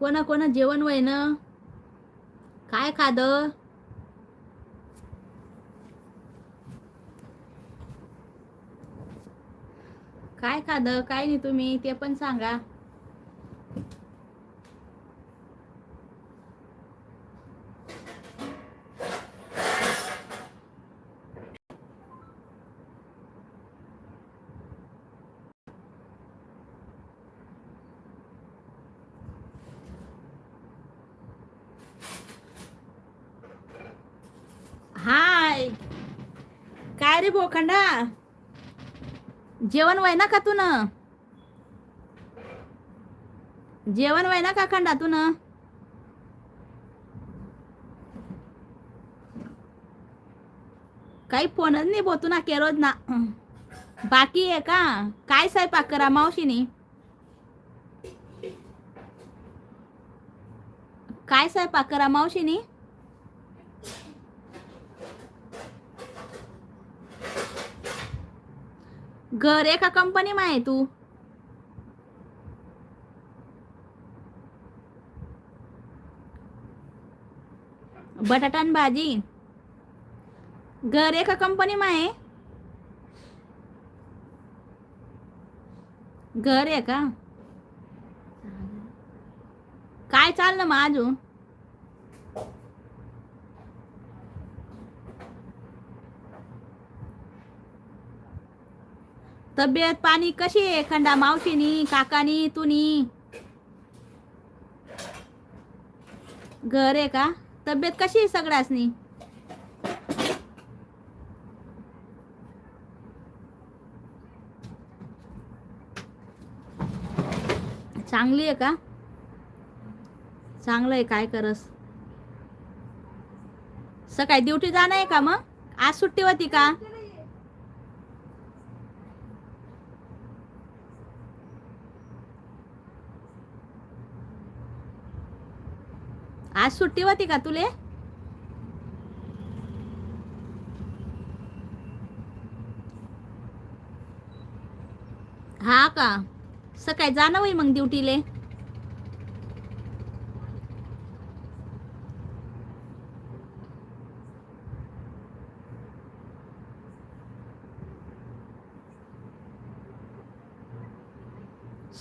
कोणा कोणा जेवण वय ना? काय खाद? काय खाद? काय नाही तुम्ही ते पण सांगा. काय रे जेवण वय ना का तू न जेवण वय ना का खंडा तू न काही फोनच नाही बोतू ना केरोज ना बाकी आहे का? काय स्वयंपाक करा मावशीनी? काय स्वयंपाक करा मावशीनी? घर एका कंपनी मा आहे तू. बटाटान भाजी. घर एका कंपनी मा आहे. घर आहे का? काय चाललं मग अजून? तब्येत पाणी कशी आहे? खंडा मावशीनी काकानी तुनी? घर आहे का? तब्येत कशी आहे सगळ्यासनी? चांगली आहे का? चांगलं आहे काय करस? सकाळी ड्युटी जाणं आहे का मग? आज सुट्टी होती का? आज सुट्टी होती का तुले? हा का? सकाळी जाणं होई मग ड्युटीले.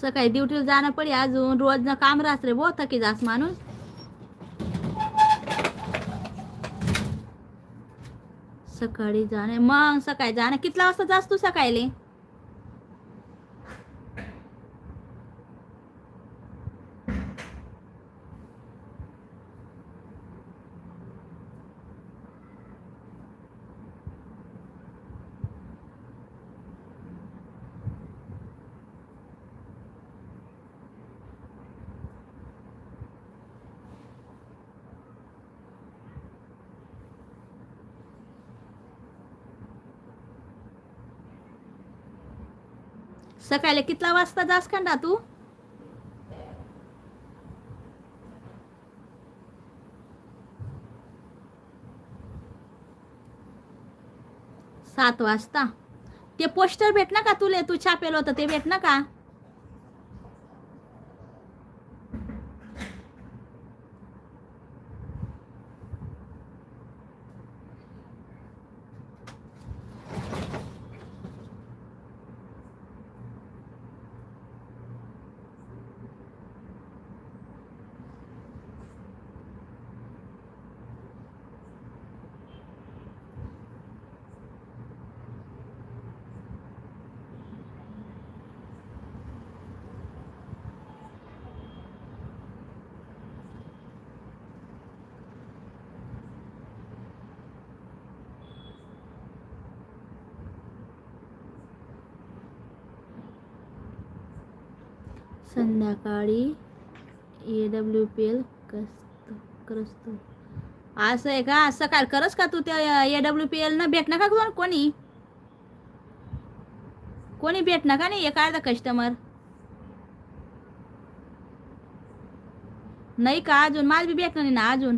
सकाळी ड्युटीला जाणं पडे अजून. रोज काम राहत रे बो थकी जास माणूस. सकाळी जाणे मग सकाळी जाणे कितला वाजता जास तू सकाळी? सकाळी कितला वाजता जास खंडा तू? सात वाजता. ते पोस्टर भेटना का तुले? तू छापेल होतं ते भेटना का? संध्याकाळी ए डब्ल्यू पी एल करतो असं आहे का? सकाळ करस का तू त्या ए डब्ल्यू पी एल न भेटणार का कोण कोणी? कोणी भेटणार का नाही? एक अर्धा कस्टमर नाही का? अजून माझ बी भेटणार नाही ना अजून.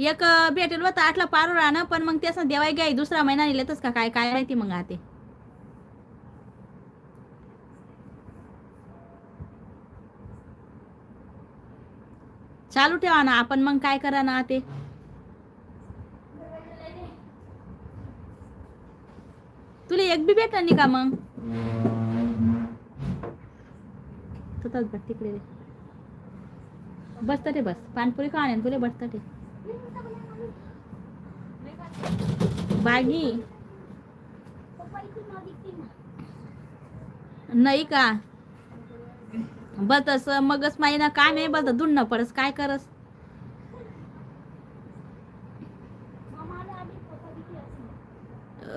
एक भेटेल होता आठला पारू राहणं पण मग त्याचं देवाय घ्याय दुसरा महिना नेलेतच का काय? काय माहिती मग आते. चालू ठेवा ना आपण मग काय करा ना ते? तुला एक बी भेटणार नाही का मग? तिकडे बसत बसता ते बस. पानपुरी का आणेन तुला बसत ते बागी. नाही का? बस मगच माईना काम आहे बस दुन्न पडस काय करस?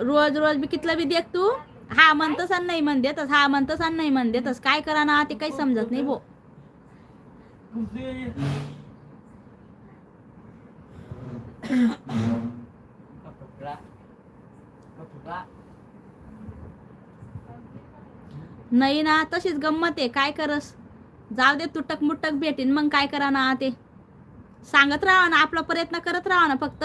रोज रोज बी कितलं बी देख तू? हा म्हणतस आणि नाही म्हण देतस हा म्हणतस आणि नाही म्हण देतस काय करा ना ते काही समजत नाही भो. नाही ना तशीच गंमत आहे काय करस? जाऊ दे तुटक मुटक भेटीन मग काय करा ना ते? सांगत राहा ना आपला प्रयत्न करत राहा ना फक्त.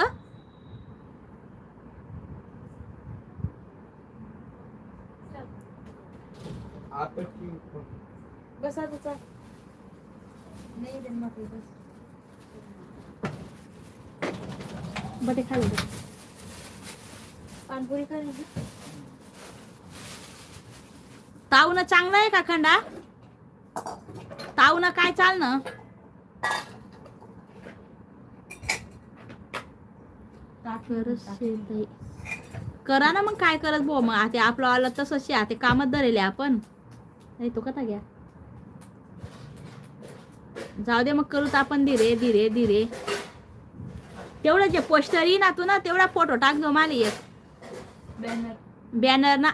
बसा तुझा नाही जन्मात बस. बटे खाली बस. पानपुरी खा ना ताऊनं चांगलं आहे का खंडा? ताऊनं काय चालणं? खरंच शेताई. करा ना मग काय करत भाऊ? मग आता आपलं आलं तसंच आहे ते कामच धरेले आपण. नाही तो कथा घ्या. जाऊ दे मग करूत आपण धीरे धीरे धीरे. तेवढं जे पोस्टर येईन ना तू ना तेवढा फोटो टाक दो मला एक. बॅनर बॅनर ना.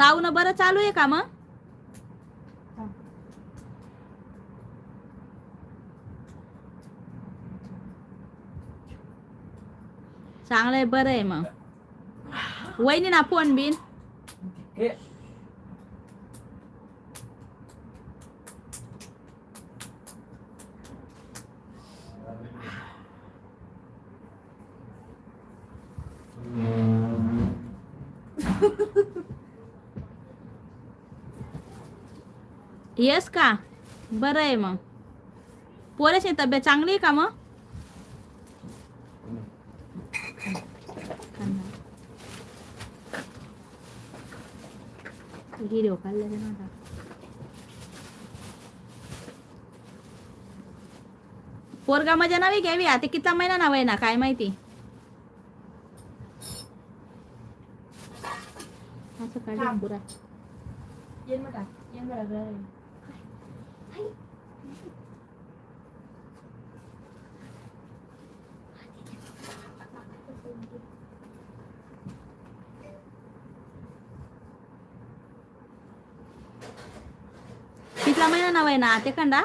कशी ताऊनं बरं चालू आहे का मग चांगलं आहे बरं आहे मग वहिनी ना फोन बिन येस का? बरं आहे मग. पोराची तब्येत चांगली आहे का मग? हिरो खाल्ले पोरगा मजा नावी घ्यावी? आता किती महिना नाव आहे ना? काय माहिती? असं काढ पुरा? येन मटा येन बरा कितला महिना नाव आहे ना ते कंडा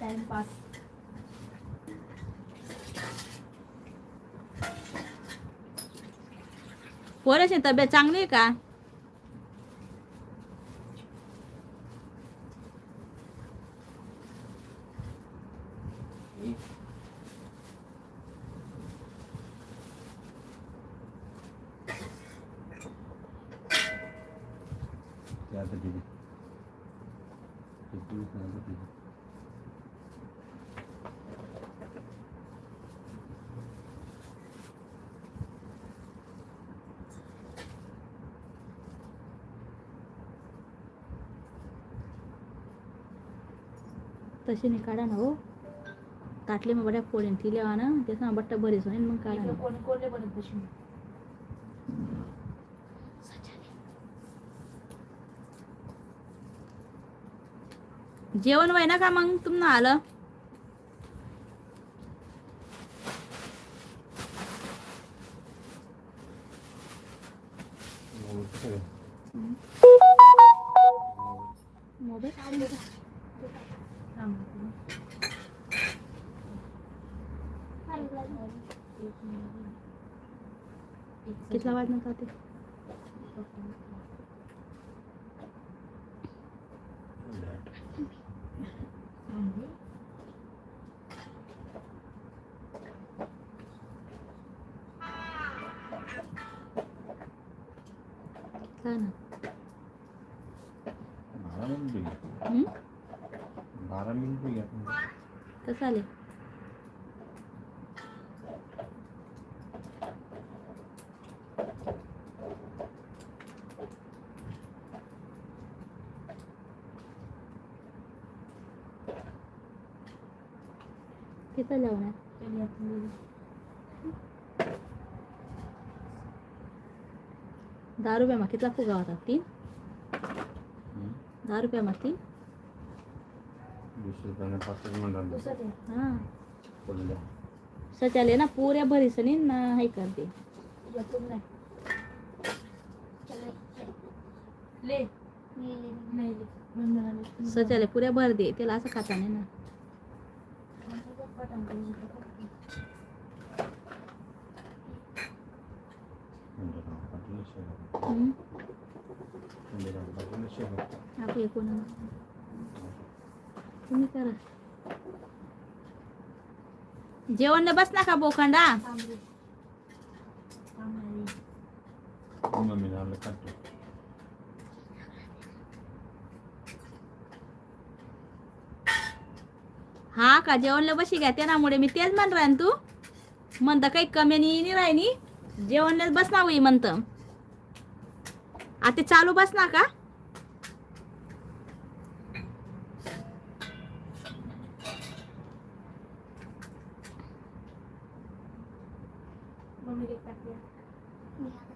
टाइमपास पोराची तब्येत चांगली आहे का तशी नाही काढा ना हो. ताटले मग बड्या पोळीन ती लेवा ना. त्याच ना बट्टा बरीच होईल मग काढा कोण कोणले बनत बशी जेवण वय ना का मग? तुम्हाला आलं? बारा मिनिट कसं आले किती लावणार? दहा रुपयामा कितला फुगा होता तीन. दहा रुपयामा तीन वीस रुपयाने पाचच मिनिटांना दुसरं ते. हां. सचाले ना पुऱ्या भरीसनी ना हे करते. सचाले पुऱ्या भर दे त्याला असं खाता नाही ना. शेवट आपण कोण तुम्ही करा जेवण नाही बस ना का बोखंडा थांब रे. थांब ना रे. मम्मी झालं काढतो हा का? जेवणला बशी घ्या त्यामुळे मी तेच म्हण राहीन तू. म्हणता काही कमी नाही राहिनी जेवणला बस ना होई म्हणत. आता चालू बस ना का?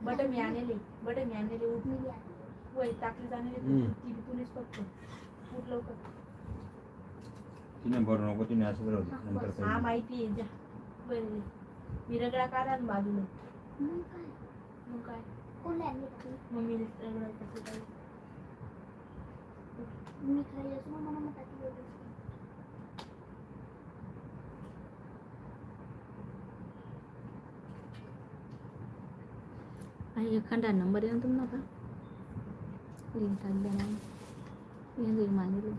बटन मी आणले बटन मी आणले टाकली लवकर. तिने बरं नको तिने असं राहू दे. नंतर हा काही माहिती आहे जा बरं मी रगडा काढा ना बाजूला मग काय मम्मी रगडा टाकली काय आई खंडा नंबर येऊन तुम नका लिंक टाकल्या नाही येऊन जाईल मागितलं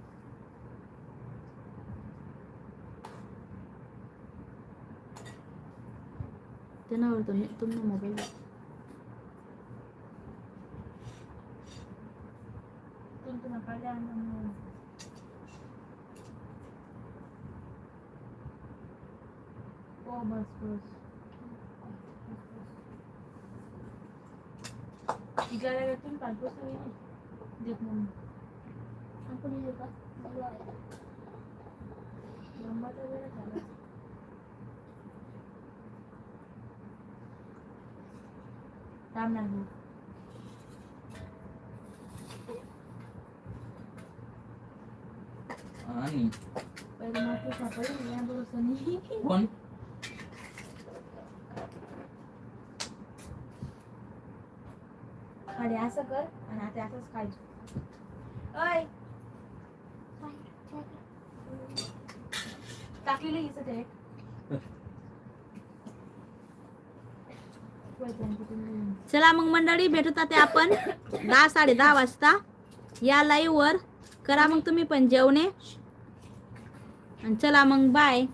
त्यांना आवडतो नाही तुम्हाला मोबाईल तुम तुला काढल्या आणि ओ बस बस इकडे तुम्ही पाठवू सगळे देख मम्मी नंबरचा वेळ झाला थांब ना गं. आणि पहिले मात्र सापडलं या भरोसाने कोण? आणि असं कर आणि आता असंच खायचं. अय टाकलेलं हिचं ते. चला मग मंडळी भेटत ते आपण दहा साडे दहा वाजता. या लाईव्ह वर. करा मग तुम्ही पण जेवणे. आणि चला मग बाय